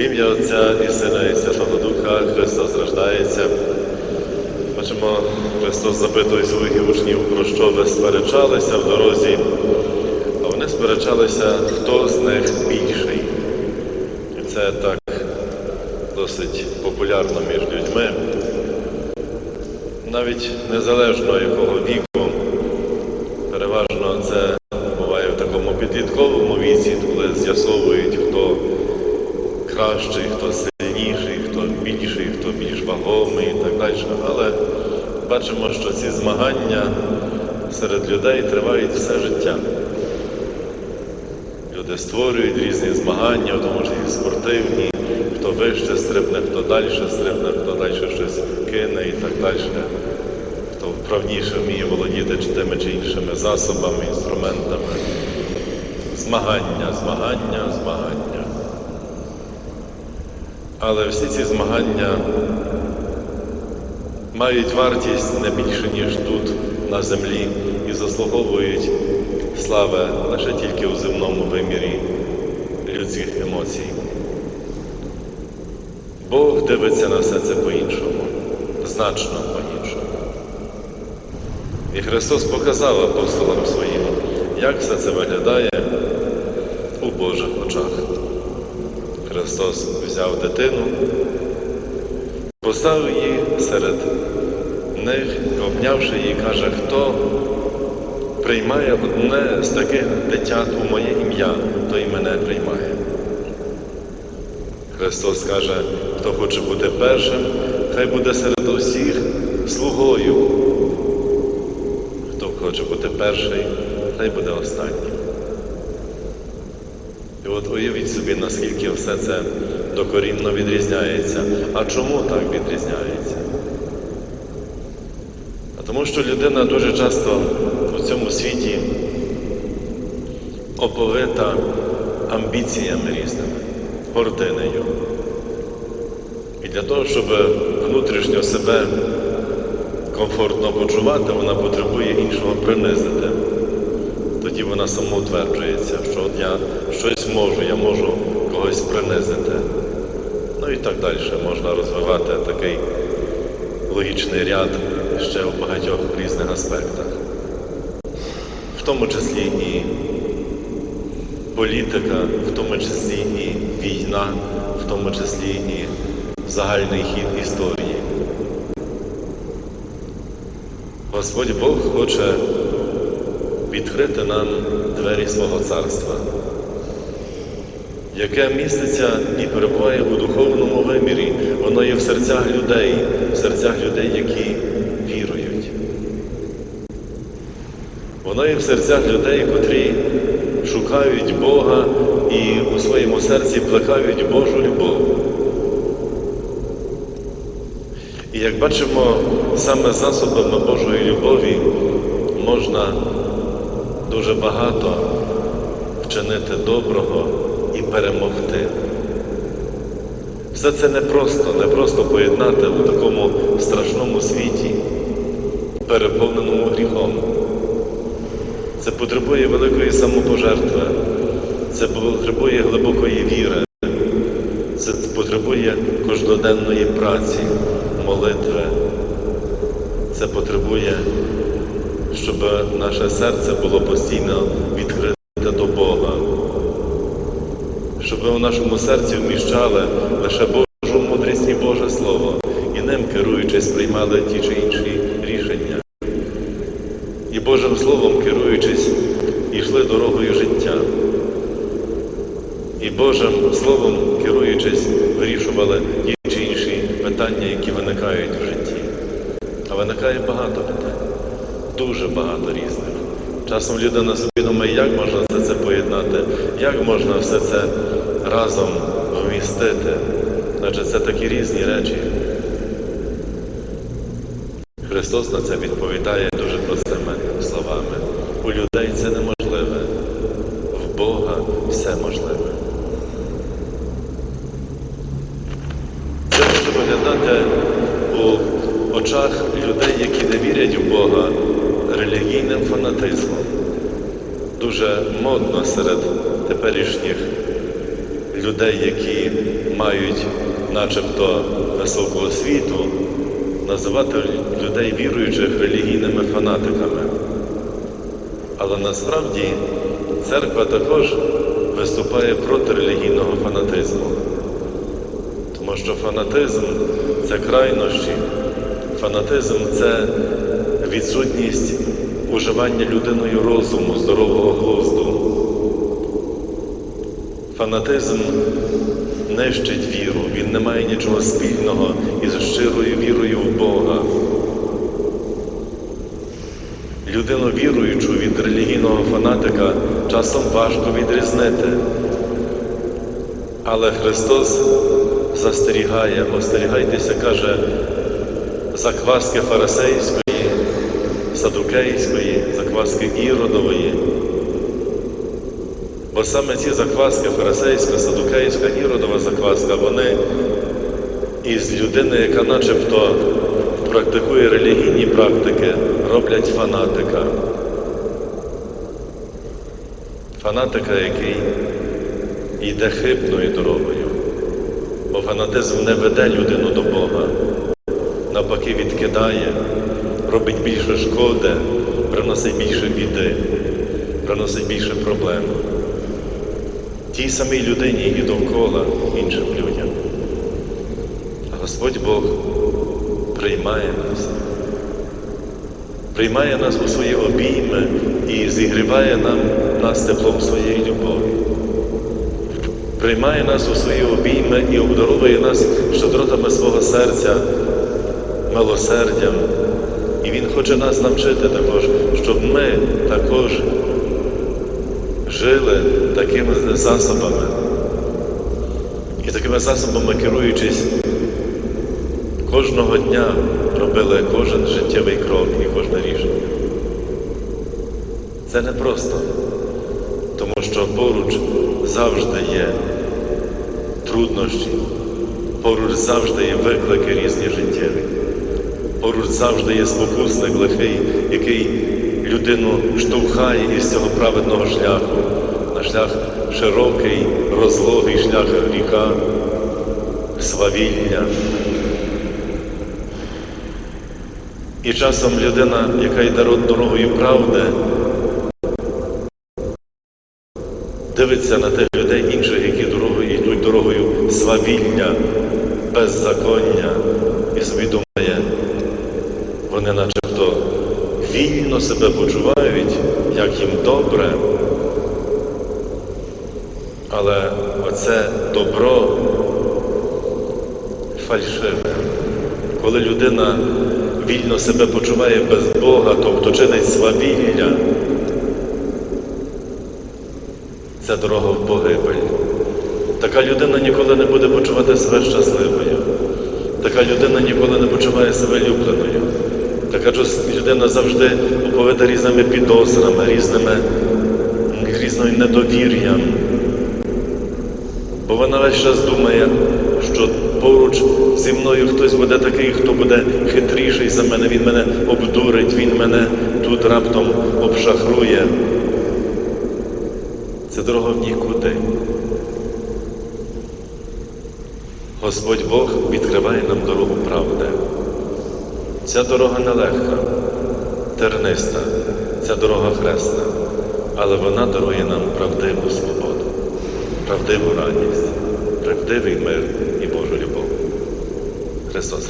В ім'я Отця і Сина і Святого Духа Христос рождається. Бачимо, Христос запитує своїх учнів, про що ви сперечалися в дорозі, а вони сперечалися, хто з них більший. І це так досить популярно між людьми. Навіть незалежно якого віку, переважно це буває в такому підлітковому віці, коли з'ясовують, хто кращий, хто сильніший, хто більший, хто більш вагомий і так далі. Але бачимо, що ці змагання серед людей тривають все життя. Люди створюють різні змагання, в тому числі спортивні, хто вище стрибне, хто далі стрибне, хто далі щось кине і так далі. Хто вправніше вміє володіти чи тими чи іншими засобами, інструментами. Змагання, змагання, змагання. Але всі ці змагання мають вартість не більше, ніж тут, на землі, і заслуговують слави лише тільки у земному вимірі людських емоцій. Бог дивиться на все це по-іншому, значно по-іншому. І Христос показав апостолам своїм, як все це виглядає у Божих очах. Христос взяв дитину, поставив її серед них, обнявши її, каже, хто приймає одне з таких дитят у моє ім'я, той мене приймає. Христос каже, хто хоче бути першим, хай буде серед усіх слугою. Хто хоче бути перший, хай буде останнім. От уявіть собі, наскільки все це докорінно відрізняється. А чому так відрізняється? А тому що людина дуже часто у цьому світі оповита амбіціями різними, гординею. І для того, щоб внутрішньо себе комфортно почувати, вона потребує іншого принизити. Тоді вона самоутверджується, що от я щось можу, я можу когось принизити. Ну і так далі можна розвивати такий логічний ряд ще в багатьох різних аспектах. В тому числі і політика, в тому числі і війна, в тому числі і загальний хід історії. Господь Бог хоче відкрити нам двері свого царства, яке міститься і перебуває у духовному вимірі, воно є в серцях людей, в серцях людей, які вірують. Воно є в серцях людей, котрі шукають Бога і у своєму серці плекають Божу любов. І як бачимо, саме засобами Божої любові можна дуже багато вчинити доброго і перемогти. Все це не просто, не просто поєднати у такому страшному світі, переповненому гріхом. Це потребує великої самопожертви, це потребує глибокої віри, це потребує кожноденної праці, молитви. Це потребує щоб наше серце було постійно відкрите до Бога, щоб ми у нашому серці вміщали лише Божу мудрість і Боже Слово, і ним, керуючись, приймали ті чи інші рішення. І Божим Словом, керуючись, йшли дорогою життя. І Божим Словом, керуючись, вирішували ті чи інші питання, які виникають в житті. А виникає багато питань дуже багато різних. Часом людина собі думає, як можна все це поєднати, як можна все це разом вмістити. Значить, це такі різні речі. Христос на це відповідає дуже простими словами. У людей це неможливе, в Бога все можливе. Це може виглядати у очах людей, які не вірять в Бога, фанатизмом. Дуже модно серед теперішніх людей, які мають начебто високу освіту, називати людей віруючих релігійними фанатиками. Але насправді церква також виступає проти релігійного фанатизму. Тому що фанатизм це крайнощі, фанатизм це відсутність уживання людиною розуму, здорового глузду. Фанатизм нищить віру, він не має нічого спільного із щирою вірою в Бога. Людину віруючу від релігійного фанатика часом важко відрізнити. Але Христос застерігає, остерігайтеся, каже, закваски фарисейської, садукейської, закваски іродової. Бо саме ці закваски фарисейська, садукейська, іродова закваска, вони із людини, яка начебто практикує релігійні практики, роблять фанатика. Фанатика, який йде хибною дорогою, бо фанатизм не веде людину до Бога, навпаки, відкидає, робить більше шкоди, приносить більше біди, приносить більше проблем. Тій самій людині і довкола іншим людям. А Господь Бог приймає нас, приймає нас у свої обійми і зігріває нам нас теплом своєї любові. Приймає нас у свої обійми і обдаровує нас щедротами свого серця, милосердям. Хоче нас навчити також, щоб ми також жили такими засобами. І такими засобами керуючись, кожного дня робили кожен життєвий крок і кожне рішення. Це не просто, тому що поруч завжди є труднощі, поруч завжди є виклики різні життєві, поруч завжди є спокусник лихий, який людину штовхає із цього праведного шляху, на шлях широкий, розлогий шлях гріха, свавілля. І часом людина, яка йде дорогою правди, дивиться на тих людей інших, які дорогою йдуть дорогою свавілля, беззаконня і собі думає, вони начебто вільно себе почувають, як їм добре. Але оце добро фальшиве. Коли людина вільно себе почуває без Бога, тобто чинить свавілля, це дорога в погибель. Така людина ніколи не буде почувати себе щасливою. Така людина ніколи не почуває себе любленою. Така людина завжди оповита різними підозрами, різними, різною недовір'ям. Бо вона весь час думає, що поруч зі мною хтось буде такий, хто буде хитріший за мене, він мене обдурить, він мене тут раптом обшахрує. Це дорога в нікуди. Господь Бог відкриває нам дорогу правди. Ця дорога нелегка, терниста, ця дорога хресна, але вона дарує нам правдиву свободу, правдиву радість, правдивий мир і Божу любов. Христос.